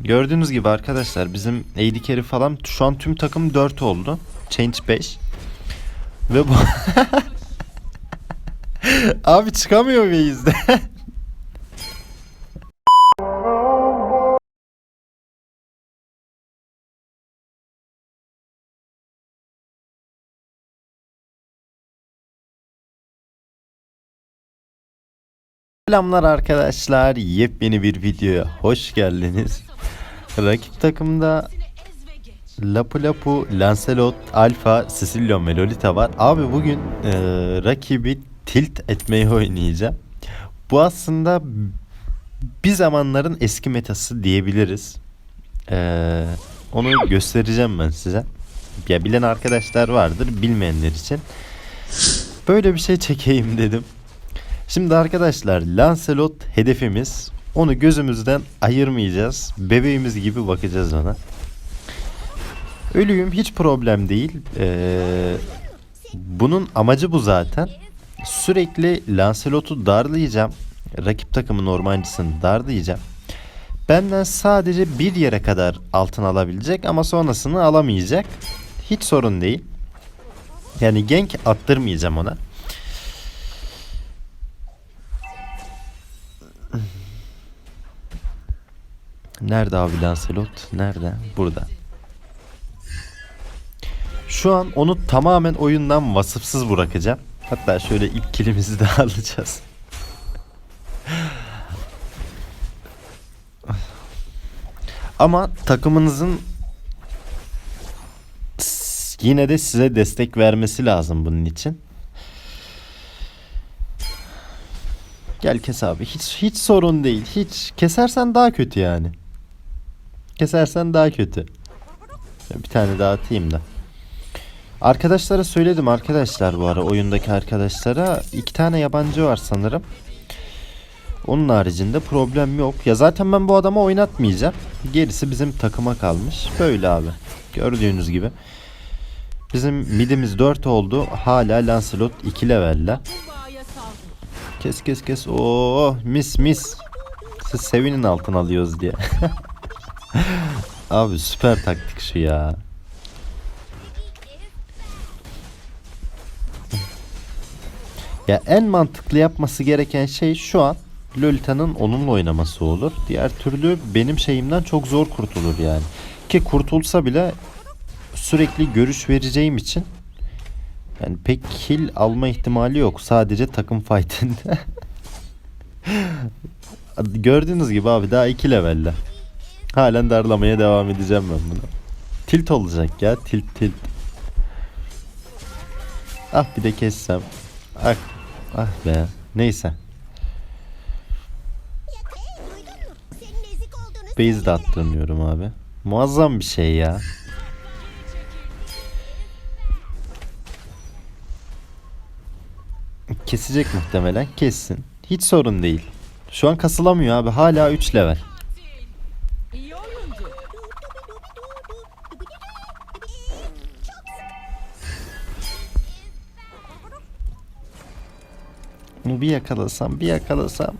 Gördüğünüz gibi arkadaşlar bizim AD carry falan şu an tüm takım 4 oldu. Change 5. Ve bu... Abi çıkamıyor Waze'de. Selamlar arkadaşlar. Yepyeni bir videoya hoş geldiniz. Rakip takımda Lapu Lapu, Lancelot, Alpha, Sicilio ve Lolita var. Abi bugün e, rakibi tilt etmeyi oynayacağım. Bu aslında bir zamanların eski metası diyebiliriz. E, onu göstereceğim ben size. Ya bilen arkadaşlar vardır, bilmeyenler için. Böyle bir şey çekeyim dedim. Şimdi arkadaşlar Lancelot hedefimiz. Onu gözümüzden ayırmayacağız. Bebeğimiz gibi bakacağız ona. Ölüyüm hiç problem değil. Ee, bunun amacı bu zaten. Sürekli Lancelot'u darlayacağım. Rakip takımın ormancısını darlayacağım. Benden sadece bir yere kadar altın alabilecek ama sonrasını alamayacak. Hiç sorun değil. Yani gank attırmayacağım ona. Nerede abi Lancelot? Nerede? Burada. Şu an onu tamamen oyundan vasıfsız bırakacağım. Hatta şöyle ip kilimizi de alacağız. Ama takımınızın yine de size destek vermesi lazım bunun için. Gel kes abi. Hiç hiç sorun değil. Hiç kesersen daha kötü yani. Kesersen daha kötü. Bir tane daha atayım da. Arkadaşlara söyledim arkadaşlar bu ara oyundaki arkadaşlara iki tane yabancı var sanırım. Onun haricinde problem yok. Ya zaten ben bu adamı oynatmayacağım. Gerisi bizim takıma kalmış. Böyle abi. Gördüğünüz gibi. Bizim midimiz 4 oldu. Hala Lancelot 2 levelle. Kes kes kes. Oo mis mis. Siz sevinin altın alıyoruz diye. Abi süper taktik şu ya. Ya en mantıklı yapması gereken şey şu an Lolita'nın onunla oynaması olur. Diğer türlü benim şeyimden çok zor kurtulur yani. Ki kurtulsa bile sürekli görüş vereceğim için yani pek kill alma ihtimali yok. Sadece takım fight'inde. Gördüğünüz gibi abi daha 2 levelle. Halen darlamaya devam edeceğim ben bunu. Tilt olacak ya tilt tilt. Ah bir de kessem. Ah, ah be. Neyse. Base de attırmıyorum abi. Muazzam bir şey ya. Kesecek muhtemelen. Kessin. Hiç sorun değil. Şu an kasılamıyor abi. Hala 3 level. Bunu bir yakalasam, bir yakalasam.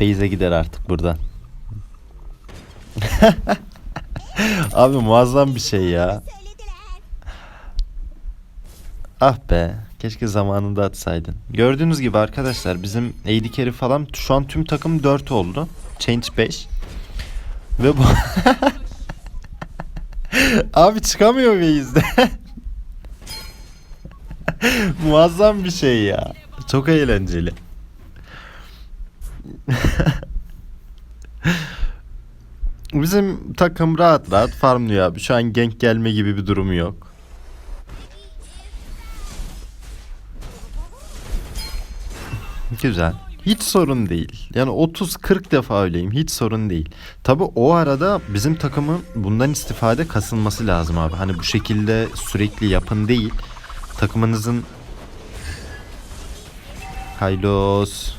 Beyze gider artık buradan. Abi muazzam bir şey ya. Ah be. Keşke zamanında atsaydın. Gördüğünüz gibi arkadaşlar bizim AD carry falan şu an tüm takım 4 oldu. Change 5. Ve bu... Abi çıkamıyor Waze'de. Muazzam bir şey ya. Çok eğlenceli. Bizim takım rahat rahat farmlıyor abi. Şu an gank gelme gibi bir durumu yok. Güzel. Hiç sorun değil. Yani 30-40 defa öyleyim. Hiç sorun değil. Tabi o arada bizim takımın bundan istifade kasılması lazım abi. Hani bu şekilde sürekli yapın değil. Takımınızın Haylos.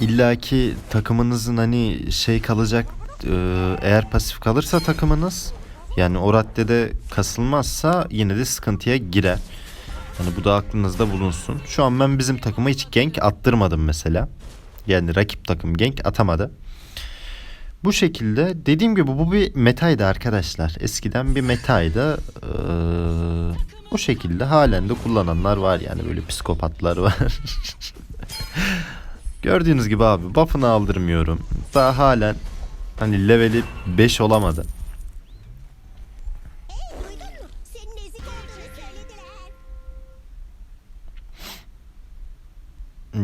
İlla ki takımınızın hani şey kalacak e, eğer pasif kalırsa takımınız yani o raddede kasılmazsa yine de sıkıntıya girer. Hani bu da aklınızda bulunsun. Şu an ben bizim takıma hiç gank attırmadım mesela. Yani rakip takım gank atamadı. Bu şekilde dediğim gibi bu bir metaydı arkadaşlar. Eskiden bir metaydı. Ee, o şekilde halen de kullananlar var yani böyle psikopatlar var. Gördüğünüz gibi abi buff'ını aldırmıyorum. Daha halen hani leveli 5 olamadı.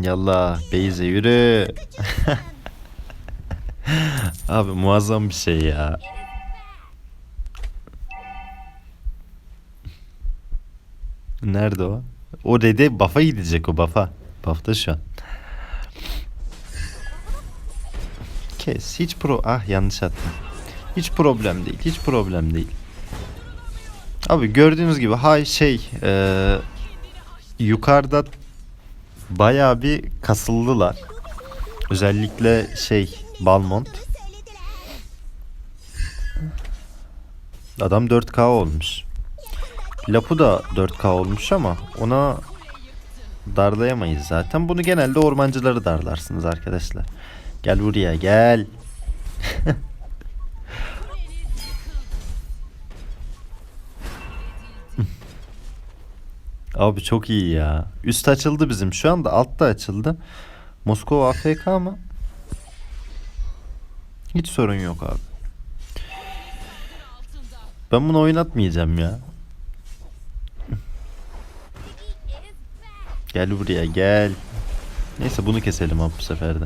Yallah Beyze yürü. Abi muazzam bir şey ya. Nerede o? O dedi bafa gidecek o bafa. Bafta şu an. Kes. Hiç pro... Ah yanlış attım. Hiç problem değil. Hiç problem değil. Abi gördüğünüz gibi hay şey eee, yukarıda bayağı bir kasıldılar. Özellikle şey Balmont. Adam 4K olmuş. Lapu da 4K olmuş ama ona darlayamayız zaten. Bunu genelde ormancıları darlarsınız arkadaşlar. Gel buraya gel. Abi çok iyi ya. Üst açıldı bizim. Şu anda alt da açıldı. Moskova AFK mı? Hiç sorun yok abi. Ben bunu oynatmayacağım ya. Gel buraya gel. Neyse bunu keselim abi bu sefer de.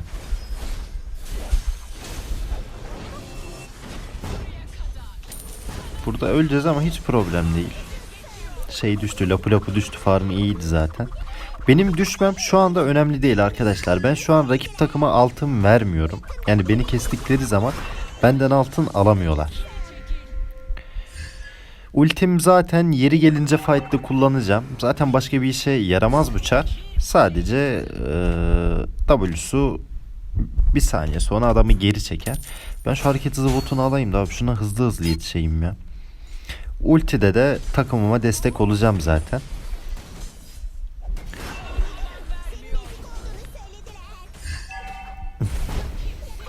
Burada öleceğiz ama hiç problem değil. Şey düştü, lapu lapu düştü, farm iyiydi zaten. Benim düşmem şu anda önemli değil arkadaşlar. Ben şu an rakip takıma altın vermiyorum. Yani beni kestikleri zaman benden altın alamıyorlar. Ultim zaten yeri gelince fight'te kullanacağım. Zaten başka bir işe yaramaz bu. Sadece eee W'su bir saniye sonra adamı geri çeker. Ben şu hareket hızı botunu alayım da abi şuna hızlı hızlı yetişeyim ya. Ultide de takımıma destek olacağım zaten.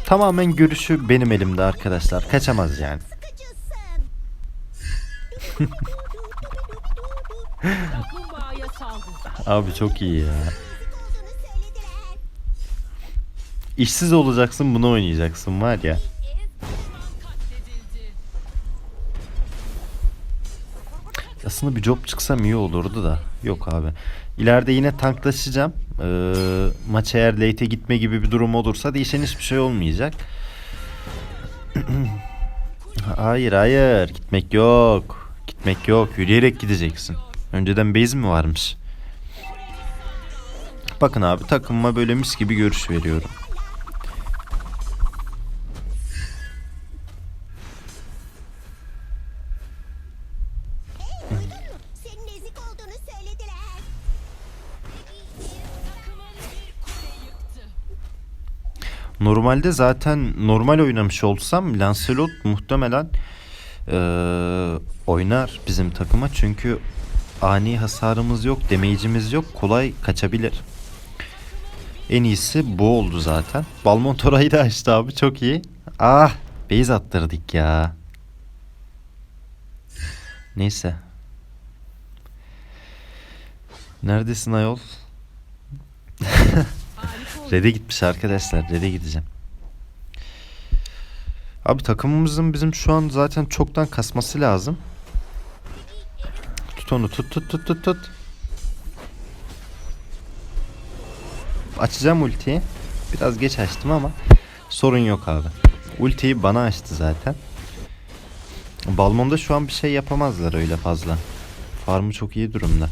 Tamamen görüşü benim elimde arkadaşlar. Kaçamaz yani. Abi çok iyi ya. İşsiz olacaksın bunu oynayacaksın var ya. Aslında bir job çıksam iyi olurdu da. Yok abi. İleride yine tanklaşacağım. Ee, maç eğer late'e gitme gibi bir durum olursa değişen hiçbir şey olmayacak. hayır hayır. Gitmek yok. Gitmek yok. Yürüyerek gideceksin. Önceden base mi varmış? Bakın abi takımıma böyle mis gibi görüş veriyorum. Olduğunu söylediler. Normalde zaten normal oynamış olsam Lancelot muhtemelen eee, oynar bizim takıma çünkü ani hasarımız yok, damage'imiz yok, kolay kaçabilir. En iyisi bu oldu zaten. Balmont orayı da açtı abi çok iyi. Ah base attırdık ya. Neyse. Neredesin ayol? Red'e gitmiş arkadaşlar. Red'e gideceğim. Abi takımımızın bizim şu an zaten çoktan kasması lazım. Tut onu tut tut tut tut tut. Açacağım ultiyi. Biraz geç açtım ama sorun yok abi. Ultiyi bana açtı zaten. Balmon'da şu an bir şey yapamazlar öyle fazla. Farmı çok iyi durumda.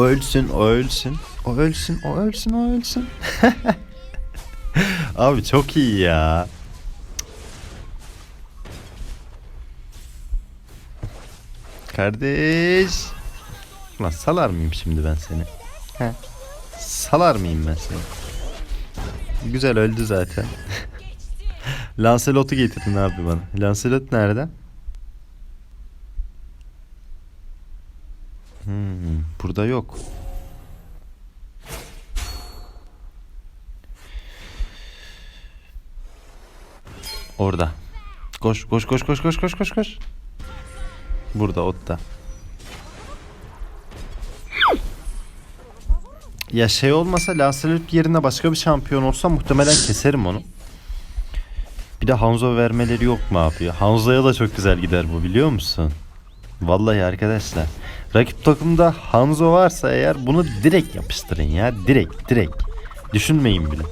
O ölsün, o ölsün. O ölsün, o ölsün, o ölsün. Abi çok iyi ya. Kardeş. Lan salar mıyım şimdi ben seni? He? Salar mıyım ben seni? Güzel öldü zaten. Lancelot'u getirin abi bana. Lancelot nerede? Hmm, burada yok. Orada. Koş koş koş koş koş koş koş koş. Burada otta. Ya şey olmasa Lancelot yerine başka bir şampiyon olsa muhtemelen keserim onu. Bir de Hanzo vermeleri yok mu abi? Hanzo'ya da çok güzel gider bu biliyor musun? Vallahi arkadaşlar. Rakip takımda Hanzo varsa eğer bunu direkt yapıştırın ya. Direkt direkt. Düşünmeyin bile.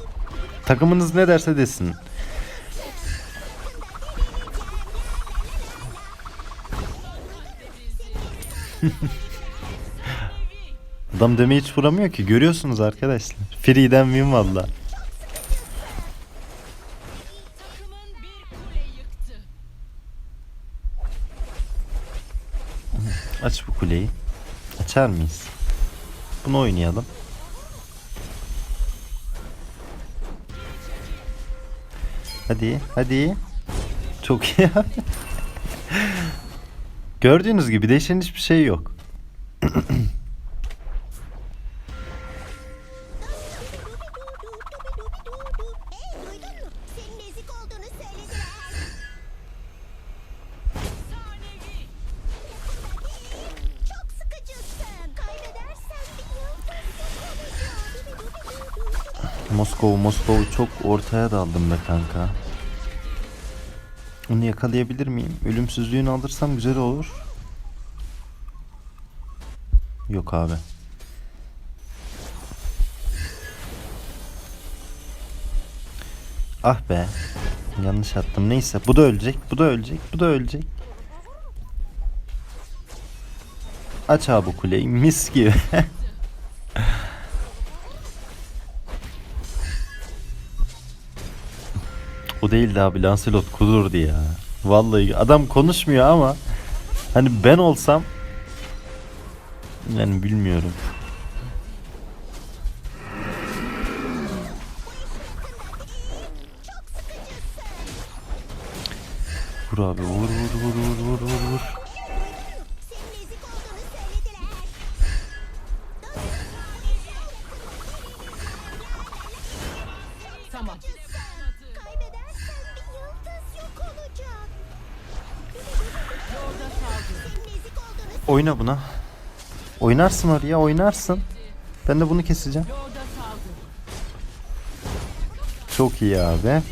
Takımınız ne derse desin. Adam deme hiç vuramıyor ki. Görüyorsunuz arkadaşlar. Free'den win valla. Aç bu kuleyi. Açar mıyız? Bunu oynayalım. Hadi, hadi. Çok iyi. Gördüğünüz gibi değişen hiçbir şey yok. Moskova, Moskova çok ortaya daldım be kanka. Onu yakalayabilir miyim? Ölümsüzlüğünü alırsam güzel olur. Yok abi. Ah be. Yanlış attım. Neyse bu da ölecek. Bu da ölecek. Bu da ölecek. Aç abi kuleyi. Mis gibi. O değildi abi Lancelot kudurdu ya. Vallahi adam konuşmuyor ama hani ben olsam yani bilmiyorum. Vur abi vur vur vur vur vur vur vur. Tamam. Oyna buna. Oynarsın oraya oynarsın. Ben de bunu keseceğim. Çok iyi abi.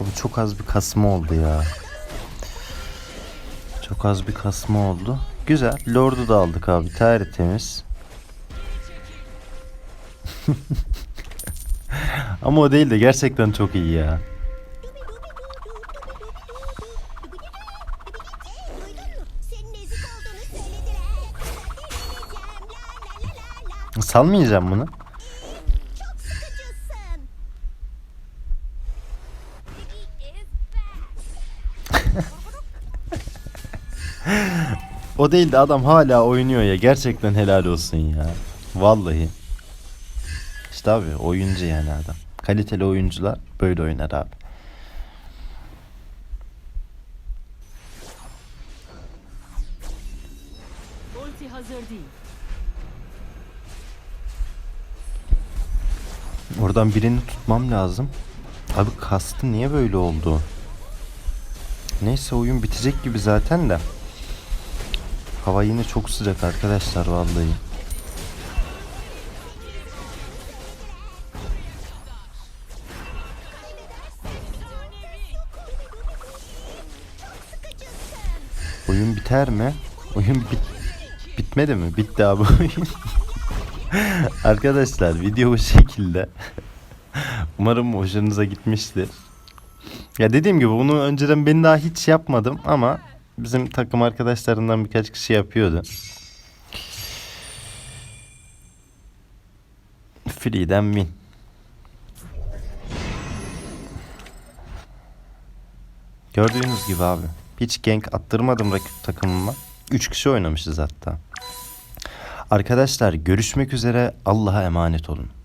Abi çok az bir kasma oldu ya. Çok az bir kasma oldu. Güzel. Lord'u da aldık abi. Tertemiz. Ama o değil de gerçekten çok iyi ya. Salmayacağım bunu. O değil de adam hala oynuyor ya. Gerçekten helal olsun ya. Vallahi. İşte abi oyuncu yani adam. Kaliteli oyuncular böyle oynar abi. Oradan birini tutmam lazım. Abi kastı niye böyle oldu? Neyse oyun bitecek gibi zaten de. Hava yine çok sıcak arkadaşlar vallahi. Oyun biter mi? Oyun bit bitmedi mi? Bitti abi oyun. Arkadaşlar video bu şekilde. Umarım hoşunuza gitmiştir. Ya dediğim gibi bunu önceden ben daha hiç yapmadım ama bizim takım arkadaşlarından birkaç kişi yapıyordu. Free'den win. Gördüğünüz gibi abi. Hiç gank attırmadım rakip takımıma. 3 kişi oynamışız hatta. Arkadaşlar görüşmek üzere Allah'a emanet olun.